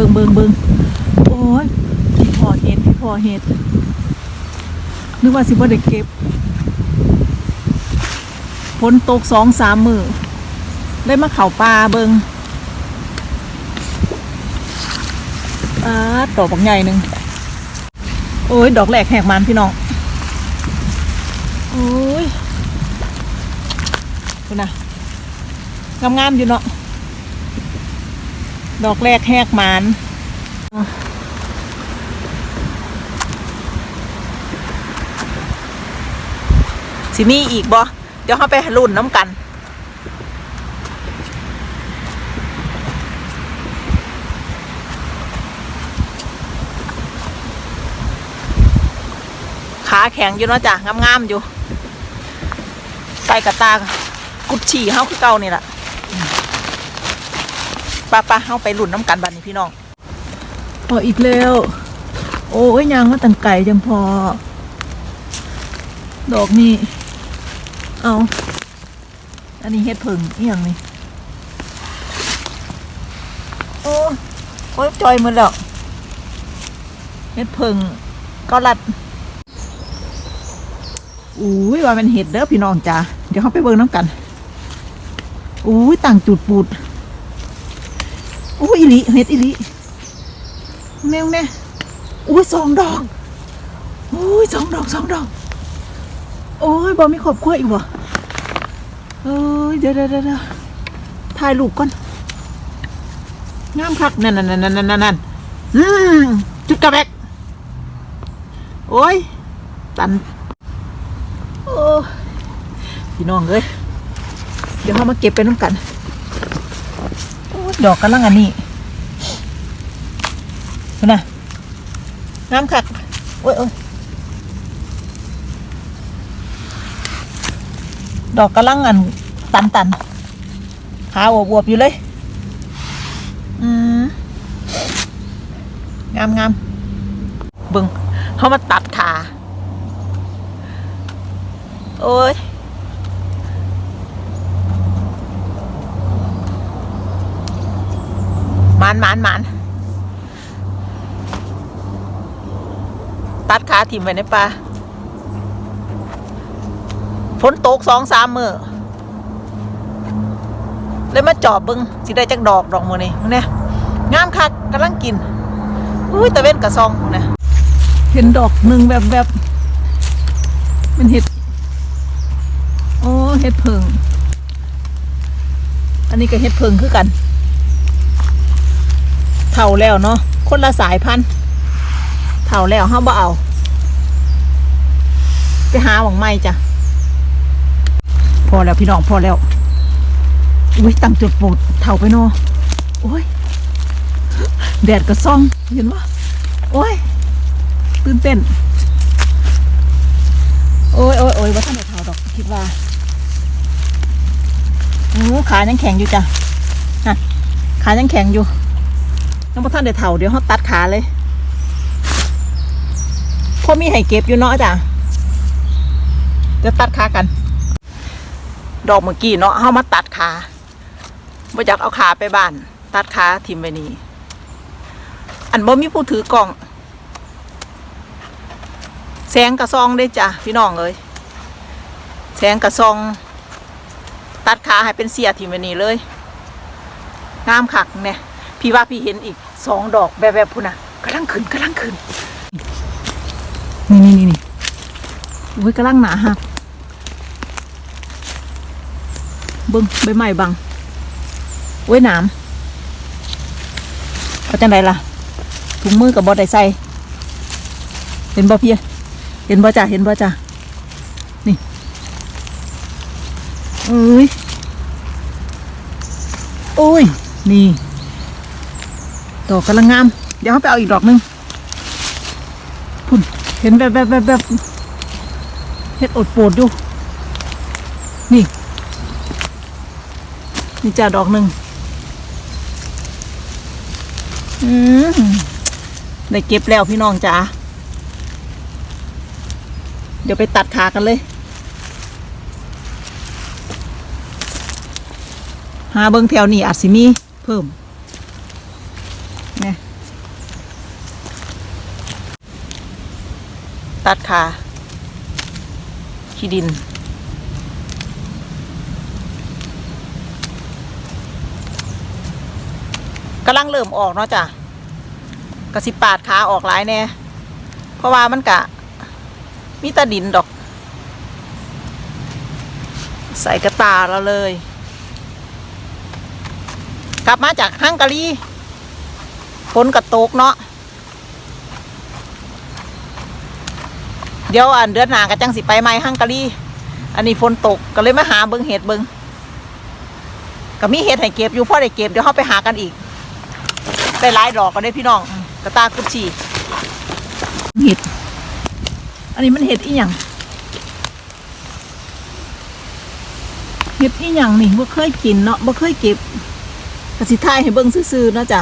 บิ่งเบิ่งเบิ่งโอ้ยพี่พอเห็ดพี่พอเห็ดนึกว่าสิบ่ได้เก็บฝนตกสองสามมือเลยมาเข่าปลาเบิงอ่าดอกบักใหญ่หนึ่งโอ้ย ดอกแหลกแหกมันพี่น้อง โอ้ยดูนะงามๆอยู่เนาะ ดอกแรกแหกมันสิมีอีกบ่เดี๋ยวเขาไปรุ่นน้ำกัน ขาแข็งอยู่เนาะจ้ะงามๆอยู่ใส่กระตากุดฉี่เฮาคือเก่านี่แหละ ป้าป้าเฮาไปรุ่นน้ำกันบัดนี้พี่น้องพออีกแล้ว โอ้ยยังมาตังไก่จังพอ ดอกนี่เอาอันนี้เฮ็ดผึ่งอีหยังนี่โอ้โอ้ยจอยหมดแล้วเฮ็ดผึ่งก็รัดอุ้ยว่ามันเห็ดเด้อพี่น้องจ้าเดี๋ยวเขาไปเบิ่งน้ำกันอุ้ยต่างจุดปูด อุ้ยอิลิเห็ดอิลิแม่งแน่อุ้ยสองดอกอุ้ยสองดอกสองดอก โอ้ยบอมีขอบขั้วอีกวะเอ้ยเดี๋ยวเดี๋ยวเดี๋ยวถ่ายรูปก่อนงามคักนั่นนั่นนั่นนั่นนั่นนั่นอืมจุดกระแบกโอ้ย ตัน โอ้พี่น้องเอ้ยเดี๋ยวเขามาเก็บไปน้ำกัน ดอกกำลังอันนี้ดูนะงามคักโอ้ยโอ้ยดอกกำลังอันตันตันขาอวบๆอยู่เลย อืมงามงามเบึงเขามาตัดขา โอ้ย มันมันมันตัดขาถิ่มไว้ในป่าฝนตกสองสามมือเลยมาจอบบึงสิได้จักดอกดอกมือนี่มึงเนี่ยงามคักกำลังกินอุ้ยตะเว้นกระซองนะเห็นดอกหนึ่งแบบแบบมันเห็ด โอ้เห็ดเพิง อันนี้ก็เห็ดเพิงคือกัน ท่าแล้วเนาะคนละสายพันธุ์เท่าแล้วห้าบ่เอา ไปหาหวังไม่จ้ะพอแล้วพี่น้องพอแล้วอุ้ยตั้งจุดปวดเท่าไปเนาะโอ้ยแดดก็ซ่องเห็นปะโอ้ยตื่นเต้น โอ้ยโอ้ยโอ้ยว่าท่านได้เท่าดอกคิดว่าโอ้ขายังแข็งอยู่จ้ะนะขายังแข็งอยู่ ยังพอท่านได้เถ่าเดี๋ยวเขาตัดขาเลยพอมีไห้เก็บอยู่เนาะจ้ะเดี๋ยวตัดขากัน ดอกเมื่อกี้เนาะเขามาตัดขาบ่อยากเอาขาไปบ้าน ตัดขาทิมไปนี่อันบ่มีผู้ถือกล่อง แสงกระซองได้จ้ะพี่น้องเอ้ยแสงกระซอง ตัดขาให้เป็นเสียทีมันนี้เลยงามคักเนี่ย พี่ว่าพี่เห็นอีกสองดอกแบบแบบพุ่นน่ะกำลังขึ้นกำลังขึ้นนี่นี่นี่นี่อุ้ยกำลังหนาหักเบิ้งใบไม้บังโอ้ยหนามเอาจังไดล่ะถุงมือกับบอดใส่เห็นบ่เพี่เห็นบ่จ้ะเห็นบ่จ้ะเอ้ยโอ้ยนี่ ดอกกำลังงาม เดี๋ยวเขาไปเอาอีกดอกหนึงพุ่นเห็นแบบแบบแบบแบบเห็ดอดโปดอยู่ นี่ นี่จ้าดอกหนึ่งอืมได้เก็บแล้วพี่น้องจ๋าเดี๋ยวไปตัดขากันเลย หาเบิ้งแถวนี้อาจสิมี เพิ่ม นี่ตัดขาขี้ดิน กำลังเริ่มออกเนาะจ้ะกระสิปาดขาออกหลายแน่ เพราะว่ามันกะ มีตาดินดอก ใส่กระตาเราเลย กลับมาจากห้างกะลี ฝนกระตกเนาะเดี๋ยวอันเดือนหนาก็จังสิไปไหมฮังการีอันนี้ฝนตกก็เลยมาหาเบิงเห็ดเบิงก็มีเห็ดให้เก็บอยู่พ่อได้เก็บเดี๋ยวเขาไปหากันอีกได้หลายดอกก็ได้พี่น้องกระตากุชีเห็ดอันนี้มันเห็ดอีหยังเห็ดอีหยังนี่บ่เคยกินเนาะบ่เคยเก็บกสิทายให้เบิ่งซื่อๆเนาะจ้ะ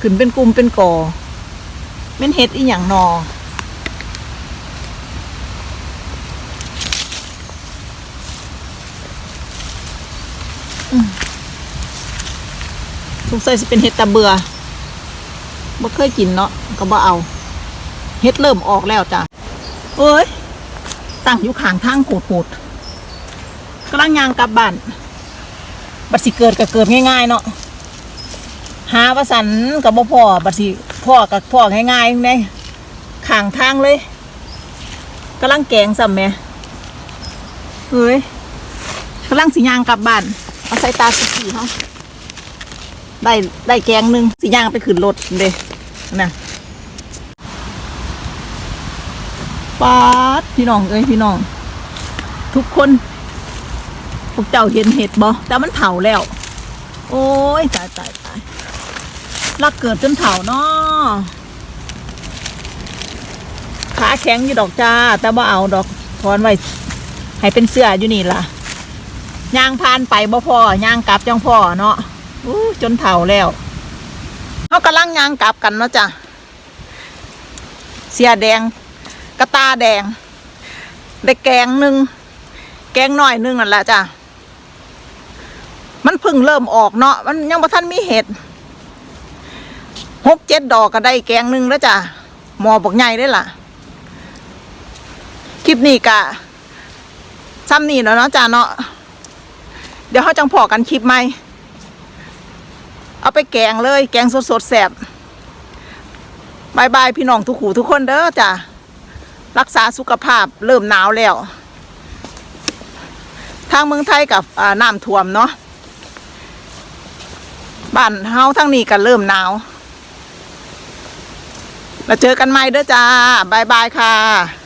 ขึ้นเป็นกลุ่มเป็นกอแม่นเห็ดอีหยังนอสงสัยสิเป็นเห็ดตะเบือบ่เคยกินเนาะก็บ่เอาเฮ็ดเริ่มออกแล้วจ้ะเอ้ย ตั้งอยู่ข้างทางโหดๆกำลังยางกลับบ้าน บัดสิเกิดก็เกิดง่ายๆเนาะ หาว่าสันกับบ่พ่อบัดสิพ่อกับพ่อง่ายๆในข้างทางเลยกำลังแกงซ้ำแม่เฮ้ยกำลังสิยางกลับบ้านเอาใส่ตาสีสีเขาได้ได้แกงหนึ่งสิยางไปขึ้นรถเด้นะปาดพี่น้องเอ้ยพี่น้อง ทุกคนพวกเจ้าเห็นเห็ดบ่แต่มันเถาแล้ว โอ้ยตายตายตาย รักเกิดจนเถาเนาะขาแข็งอยู่ดอกจ้า แต่ว่าเอาดอกถอนไว้ให้เป็นเสื้ออยู่นี่ล่ะย่างพานไปบ่พอย่างกลับจังพ่อเนาะอู้จนเถาแล้วเขากำลังย่างกลับกันเนาะจ้ะเสียแดงกระตาแดง ได้แกงหนึ่งแกงหน่อยหนึ่งนั่นแหละจ้ะมันพิ่งเริ่มออกเนาะมันยังบ่ทันมีเห็ด หกเจ็ดดอกก็ได้แกงหนึ่งแล้วจ้ะหมอบอกใหญ่ได้ล่ะ คลิปนี้กะซ้ำนี่แล้วเนาะจ้ะเนาะเดี๋ยวเขาจังพอกันคลิปใหม่เอาไปแกงเลย แกงสดๆแสบบายบายพี่น้องทุกหูทุกคนเด้อจ้ะรักษาสุขภาพเริ่มหนาวแล้ว ทางเมืองไทยกับน้ำท่วมเนาะบ้านเฮาทั้งนี้ก็เริ่มหนาว แล้วเจอกันใหม่เด้อจ้าบายบายค่ะ